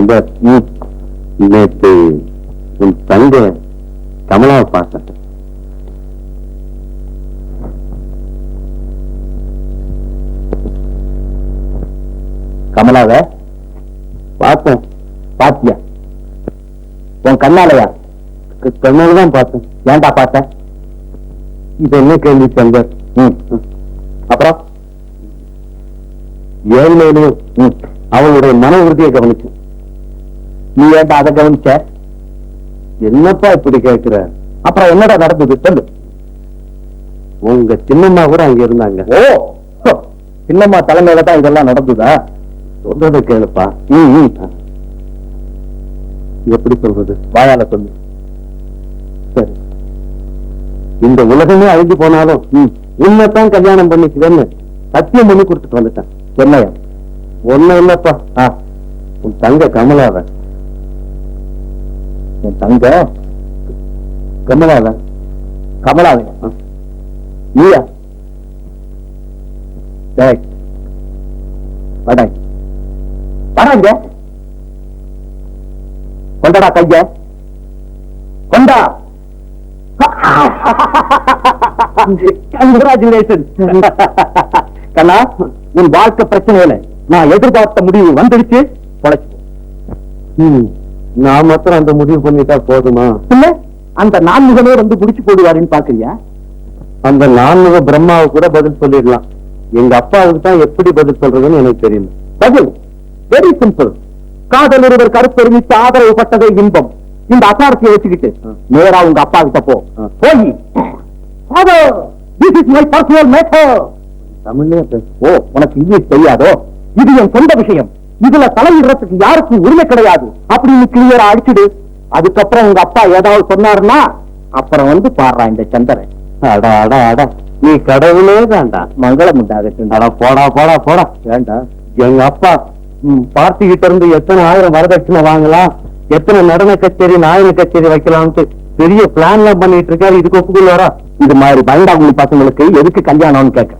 சந்தர் நேற்று என் தங்க கமலாவை பார்த்தேன். கமலாவ பார்த்தேன். பாத்தியா? உன் கண்ணாலயா? கண்ணால தான் பார்த்தேன். ஏன்டா பார்த்தேன்? இது என்ன கேள்வி சங்கர்? அப்புறம்? ஏழ்மையிலையும் அவளுடைய மன உறுதியை கவனிச்சு நீ ஏன்டா அதை கவனிச்ச? என்னப்பா இப்படி கேட்கிற அப்புறம் என்னடா நடந்தது? சொல்லு. உங்க சின்னம்மா கூட அங்க இருந்தாங்க. ஓ! சின்னம்மா தலைமையில தான் இதெல்லாம் நடந்ததா? சொல்றத கேளுப்பா. எப்படி சொல்றது? வாயால சொல்லு. சரி. இந்த உலகமே அழிஞ்சு போனாலும் உன்னைத்தான் கல்யாணம் பண்ணிக்குவேன்னு சத்தியம் பண்ணி கொடுத்துட்டு வந்துட்டேன். என்னையா? ஒன்னும் இல்லப்பா. உன் தங்க கமலாவ. உன் தங்க. கமலாவ கமலாவ நீயா? வடாங்க கொண்டடா கைய. கொண்டா. கங்க்ராச்சுலேஷன் கண்ணா உன் வாழ்க்கை பிரச்சனையில நான் எதிர்பார்த்த முடிவு வந்துடுச்சு. பொழைச்சு நான் மாத்திரம் அந்த முடிவு பண்ணிட்டா போதுமா? இல்ல அந்த நான்முகமே வந்து முடிச்சு போடுவாருன்னு பாக்குறியா அந்த நான்முக பிரம்மாவை கூட பதில் சொல்லிடலாம். எங்க அப்பாவுக்கு தான் எப்படி பதில் சொல்றதுன்னு எனக்கு தெரியல. பதில்? வெரி சிம்பிள் காதல் ஒருவர் கருத்தெரிவித்து ஆதரவு பட்டதே இன்பம். இந்த அசாரத்தை வச்சுக்கிட்டு நேரா உங்க அப்பா கிட்ட போ போய். This is my personal matter ஓ உனக்கு இங்கிலீஷ் தெரியாதோ? இது என் சொந்த விஷயம். இதுல தலையிடுறதுக்கு யாருக்கும் உரிமை கிடையாது. அப்படின்னு கிளியரா அடிச்சுடு. அதுக்கப்புறம் உங்க அப்பா ஏதாவது சொன்னாருன்னா அப்புறம் வந்து பாடுறா இந்த சந்திரன். அடா அடா அடா. நீ கடவுளே வேண்டாம். மங்களம் உண்டாகட்டும் அடா போடா போடா போடா. வேண்டாம். எங்க அப்பா பார்த்தி கிட்ட இருந்து எத்தனை ஆயிரம் வரதட்சணை வாங்கலாம். எத்தனை நடன கச்சேரி நாயன கச்சேரி வைக்கலாம்னு பெரிய பிளான் எல்லாம் பண்ணிட்டு இருக்காரு. இதுக்கு ஒப்புக்குள்ள வரா இது மாதிரி பயந்தாங்குழி பசங்களுக்கு எதுக்கு கல்யாணம்னு கேட்க.